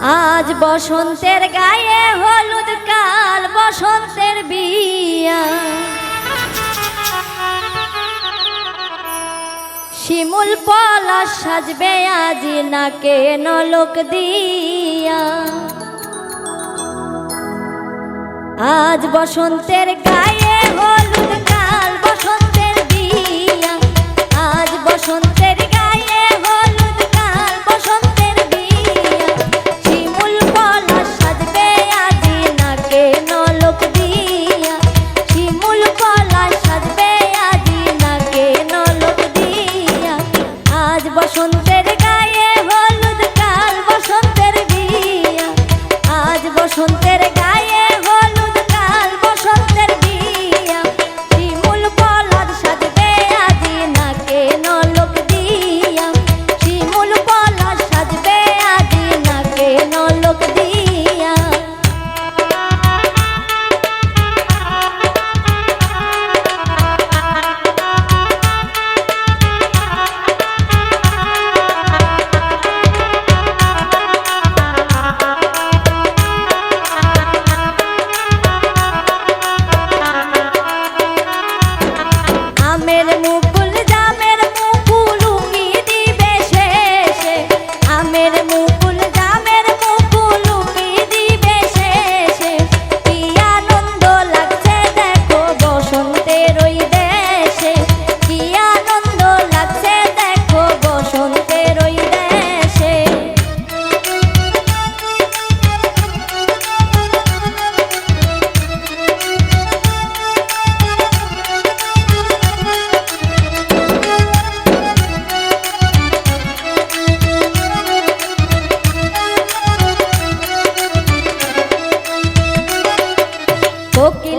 আজ বসন্তের গায়ে হলুদ কাল, বসন্তের বিয়া। শিমুল পলা সাজবে আজি নাকে নলক দিয়া। আজ বসন্তের গায়ে Oke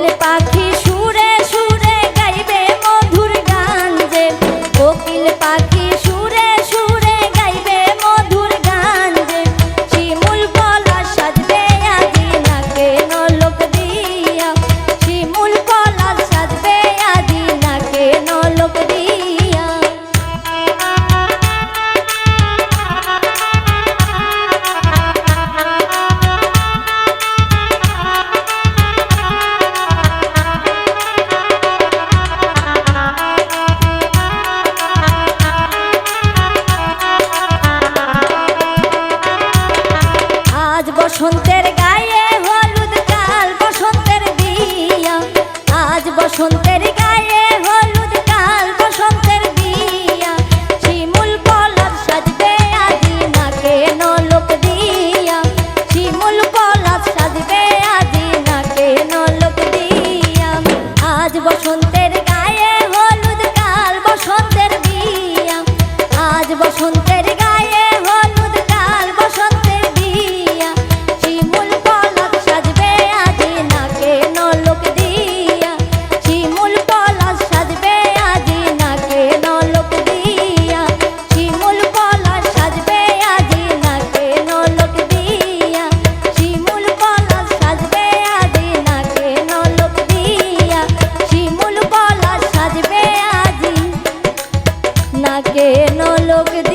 polka dot.